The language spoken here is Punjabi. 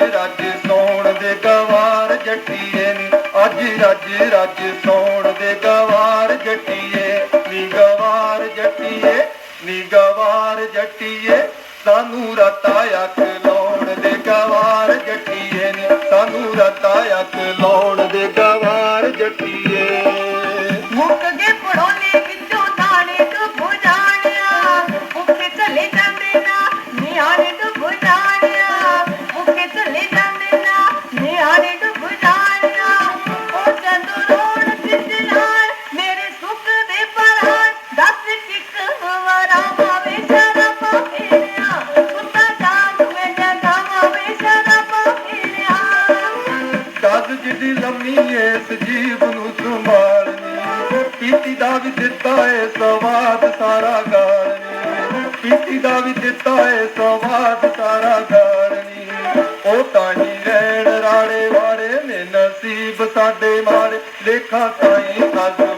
ਰੱਜ ਸੌਣ ਦੇ ਗਵਾਰ ਜੱਟੀਏ ਨੀ। ਅੱਜ ਰੱਜ ਰੱਜ ਸੌਣ ਦੇ ਗਵਾਰ ਜੱਟੀਏ। ਨੀ ਗਵਾਰ ਜੱਟੀਏ, ਨੀ ਗਵਾਰ ਜੱਟੀਏ। ਸਾਨੂੰ ਰਤਾ ਅੱਖ ਲਾਉਣ ਦੇ ਗਵਾਰ ਜੱਟੀਏ ਨੀ। ਸਾਨੂੰ ਰਤਾ ਅੱਖ ਲਾਉਣ ਦੇ ਗਵਾਰ ਜੱਟੀਏ। ਕਮੀ ਇਸ ਜੀਵ ਨੂੰ ਸੰਭਾਲਨੀ ਪੀਤੀ ਦਾ ਵੀ ਦਿੱਤਾ ਏ ਸਵਾਦ ਸਾਰਾ ਗਾਲਨੀ ਪੀਤੀ ਦਾ ਵੀ ਦਿੱਤਾ ਏ ਸਵਾਦ ਸਾਰਾ ਗਾਲਨੀ ਉਹ ਤਾਂ ਹੀ ਰਹਿਣ ਰਾੜੇ ਵਾੜੇ ਨੇ ਨਸੀਬ ਸਾਡੇ ਮਾਰੇ। ਲੇਖਾਂ ਤਾਈ ਕਸਮ